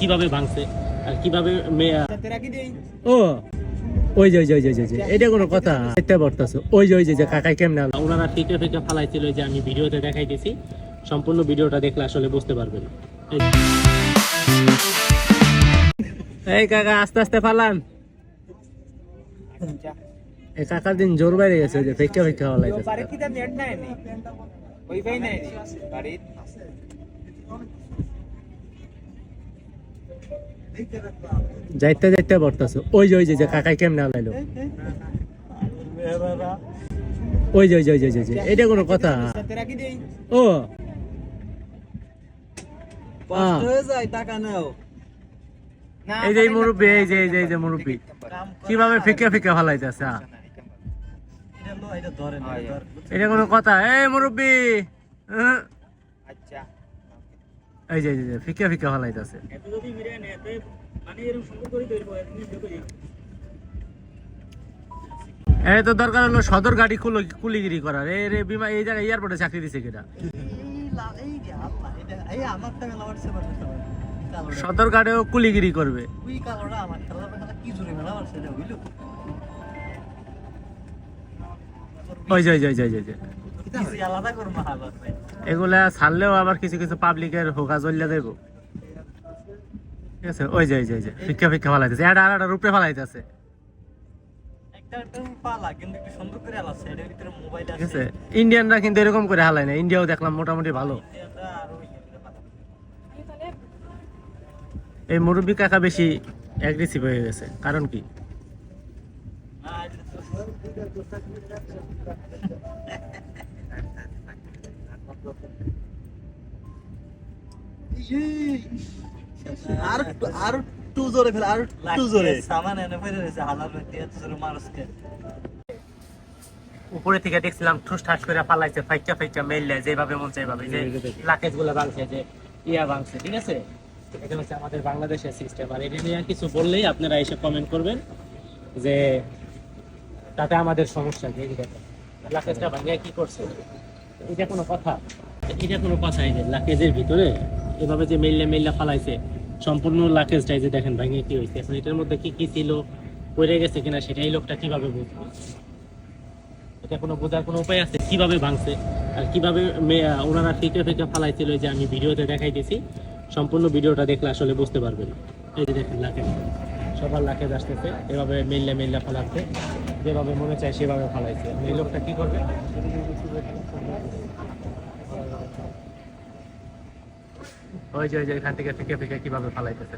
কীভাবে ভাঙছে আর কীভাবে ও ওই যে ওই যে ওই যে এটা কোনো কথা। এটা বর্তাছো ওই যে ওই যে কাকাই কেমন ওনারা ফেঁকে ফেঁকে ফালাইছিল যে আমি ভিডিওতে দেখাই দিছি সম্পূর্ণ ভিডিওটা দেখলে আসলে বুঝতে পারবেন। এই কাকা আস্তে আস্তে ফালান। এই কাকার দিন জোর বাইরে গেছে যে ফেকা ফালাইছে ওই ভাই নাই যাইতে যাইতে বর্তাছো। ওই যে ওই যে কাকাই কেমনে আলাইলো ওই যে ওই যে ওই যে যে এটা কোনো কথা? ও। এই যে মুরব্বী এই যে এই যে এই যে মুরব্বী। কীভাবে ফিকে ফিকে ফালাইতেছে আচ্ছা? এটা কোনো কথা? এই মুরব্বী এই যে এই যে, ফিকে ফিকে ফালাইতেছে। এত যদি মিরে নে এতে মানে এরকম সুন্দর করে ধরবো এমনি দেখো এই তো দরকার হলো সদর গাড়ি কুলো কুলিগিরি করার। এই রে বিমা এই জায়গায় এয়ারপোর্টে চাকরি দিছে কালোটা সদর গাড়িও কুলিগিরি করবে। ওই যে ওই যে ওই যে, আলাদা করব এগুলা ছাড়লেও আবার কিছু কিছু পাবলিকের হোকা জ্বলিয়া দেব। ঠিক আছে? ওই যে ওই যে ওই যে ফিক্কা ফিক্কা ফালাইতেছে। এটা আর একটা রূপে ফালাইতেছে ঠিক আছে? ইন্ডিয়ানরা কিন্তু এরকম করে হালায় না। ইন্ডিয়াও দেখলাম মোটামুটি ভালো। এই মুরব্বী কাকা বেশি অ্যাগ্রেসিভ হয়ে গেছে। কারণ কি? আর আর টু জোরে ফেলে আর টু জোরে। সামান এনে ফেলে রয়েছে হালার মধ্যে এত জোরে মানুষকে। উপরে থেকে দেখছিলাম ঠুস ঠাস করে ফালাইছে ফাইকা ফাইকা মেললে যেভাবে মন চাইভাবে যে লাকেজগুলো ভাঙছে যে ইয়া ভাঙছে ঠিক আছে? এটা হচ্ছে আমাদের বাংলাদেশের সিস্টেম আর এটা নিয়ে কিছু বললেই আপনারা এসে কমেন্ট করবেন যে তাতে আমাদের সমস্যা যে লাকেজটা ভাঙিয়ে কি করছে? এটা কোনো কথা এটা কোনো কথা এই লাকেজের ভিতরে এভাবে যে মেললে মেললে ফালাইছে, সম্পূর্ণ লাকেজটাই যে দেখেন ভাঙিয়ে কি হয়েছে এখন এটার মধ্যে কি কি ছিল, পড়ে গেছে কিনা সেটাই লোকটা কীভাবে বুঝবে? এটা কোনো বোঝার কোনো উপায় আছে? কীভাবে ভাঙছে? আর কীভাবে ওনারা ফিকে ফিকে ফালাইছিল যে আমি ভিডিওতে দেখাই দিছি সম্পূর্ণ ভিডিওটা দেখলে আসলে বুঝতে পারবেন। এই যে দেখেন লাকেজ। সবার লাকেজ আসতেছে, এভাবে মেললে মেললে ফালাচ্ছে, যেভাবে মনে চায় সেভাবে ফালাইছে। এই লোকটা কি করবে? ওই যে ওই যে এখান থেকে ফিকে ফিকে কীভাবে ফালাইতেছে